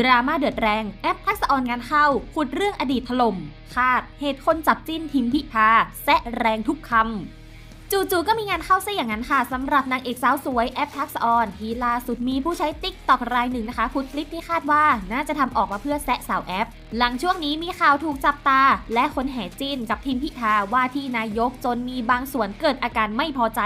ดราม่าเดือดแรง แอปทักษะออนงานเข้าขุดเรื่องอดีตถล่มคาด เหตุคนจับจิ้นทิมพิธาแซะแรงทุกคำจู่ๆก็มีงานเข้าซะอย่างนั้นค่ะสำหรับนางเอกสาวสวยแอปทักษะออนที่ล่าสุดมีผู้ใช้ติ๊กตอกรายหนึ่งนะคะพุดคลิปที่คาดว่าน่าจะทำออกมาเพื่อแซะสาวแอป หลังช่วงนี้มีข่าวถูกจับตา และคนแห่จิ้นกับทิมพิธาว่าที่นายกจนมีบางส่วนเกิดอาการไม่พอใจ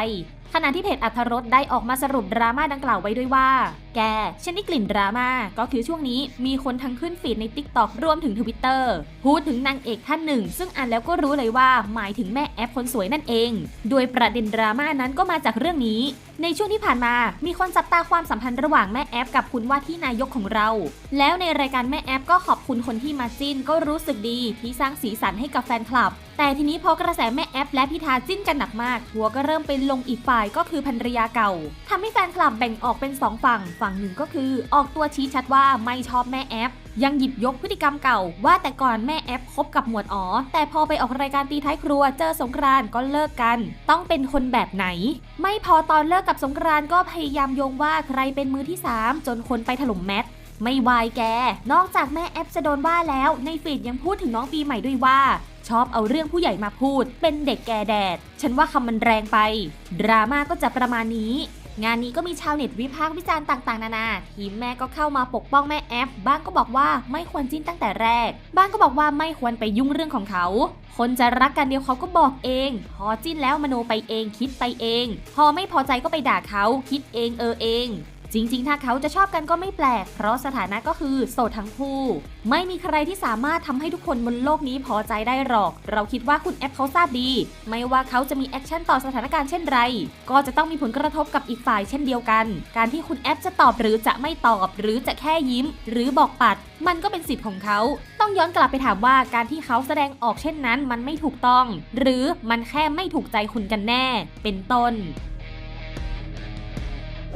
ขณะที่เพจอัธรสได้ออกมาสรุปดราม่าดังกล่าวไว้ด้วยว่า แกฉันได้กลิ่นดราม่าก็คือช่วงนี้มีคนทั้งขึ้นฟีดใน Tik t o อกรวมถึงทวิตเตอร์พูดถึงนางเอกท่านหนึ่ง ซึ่งอ่านแล้วก็รู้เลยว่าหมายถึงแม่แอปคนสวยนั่นเอง โดยประเด็นดราม่านั้นก็มาจากเรื่องนี้ในช่วงที่ผ่านมามีคนจับตาความสัมพันธ์ระหว่างแม่แอปกับคุณว่าที่นายกของเรา แล้วในรายการแม่แอปก็ขอบคุณคนที่มาจิ้นก็รู้สึกดีที่สร้างสีสันให้กับแฟนคลับ แต่ทีนี้พอกระแสแม่แอปและพิธาจิ้นกันหนักมากทัวก็เริ่มเป็นลงอีกฝ่ายก็คือภรรยาเก่าทำให้แฟนคลับแบ่งออกเป็นสองฝั่ง ฝั่งหนึ่งก็คือ ออกตัวชี้ชัดว่าไม่ชอบแม่แอป ยังหยิบยกพฤติกรรมเก่า ว่าแต่ก่อนแม่แอปคบกับหมวดอ๋อ แต่พอไปออกรายการตีท้ายครัวเจอสงกรานก็เลิกกัน ต้องเป็นคนแบบไหน ไม่พอตอนเลิกกับสงกรานก็พยายามโยงว่าใครเป็นมือที่สามจนคนไปถล่มแมทไม่วายแก นอกจากแม่แอปจะโดนว่าแล้ว ในฟีดยังพูดถึงน้องปีใหม่ด้วยว่า ชอบเอาเรื่องผู้ใหญ่มาพูด เป็นเด็กแกแดด ฉันว่าคำมันแรงไป ดราม่าก็จะประมาณนี้ งานนี้ก็มีชาวเน็ตวิพากษ์วิจารณ์ต่างๆ นานาทีมแม่ก็เข้ามาปกป้องแม่แอฟบ้างก็บอกว่าไม่ควรจิ้นตั้งแต่แรก บ้างก็บอกว่าไม่ควรไปยุ่งเรื่องของเขา คนจะรักกันเดียวเขาก็บอกเอง พอจิ้นแล้วมโนไปเองคิดไปเอง พอไม่พอใจก็ไปด่าเขาคิดเองเออเอง จริง ๆ ถ้าเขาจะชอบกันก็ไม่แปลก เพราะสถานะก็คือโสดทั้งคู่ ไม่มีใครที่สามารถทำให้ทุกคนบนโลกนี้พอใจได้หรอก เราคิดว่าคุณแอปเขาทราบดี ไม่ว่าเขาจะมีแอคชั่นต่อสถานการณ์เช่นไร ก็จะต้องมีผลกระทบกับอีกฝ่ายเช่นเดียวกัน การที่คุณแอปจะตอบหรือจะไม่ตอบ หรือจะแค่ยิ้ม หรือบอกปัด มันก็เป็นสิทธิ์ของเขา ต้องย้อนกลับไปถามว่าการที่เขาแสดงออกเช่นนั้นมันไม่ถูกต้อง หรือมันแค่ไม่ถูกใจคุณกันแน่ เป็นต้น